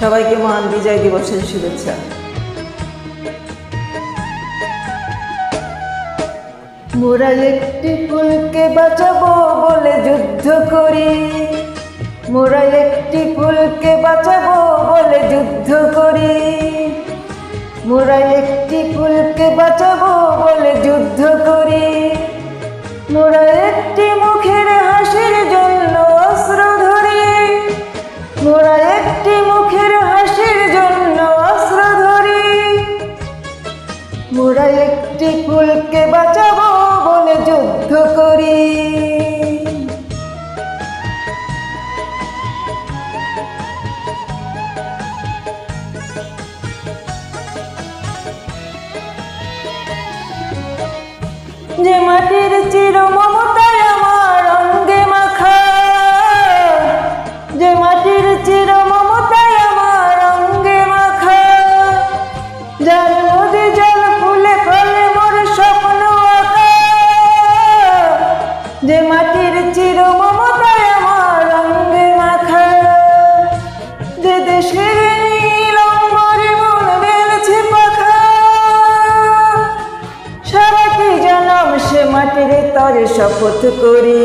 সবাইকে মহান বিজয় দিবসের শুভেচ্ছা। মোরা একটি ফুলকে বাঁচাবো বলে যুদ্ধ করি। মোরা একটি ফুলকে বাঁচাবো বলে যুদ্ধ করি। মোরা একটি ফুলকে বাঁচাবো বলে যুদ্ধ মোরা একটি ফুলকে বাঁচাবো বলে যুদ্ধ করি। যে মাটির চির যে মাটির চির মমতায় আমার অঙ্গে মাখা। যে দেশের নীল অম্বরে মন মেলছে পাখা। সারাটি জনম সে মাটির তরে শপথ করি।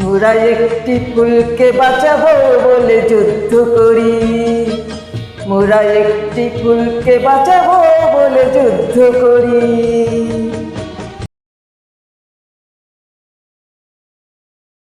মোরা একটি ফুলকে বাঁচাবো বলে যুদ্ধ করি। মোরা একটি ফুলকে বাঁচাবো বলে যুদ্ধ করি।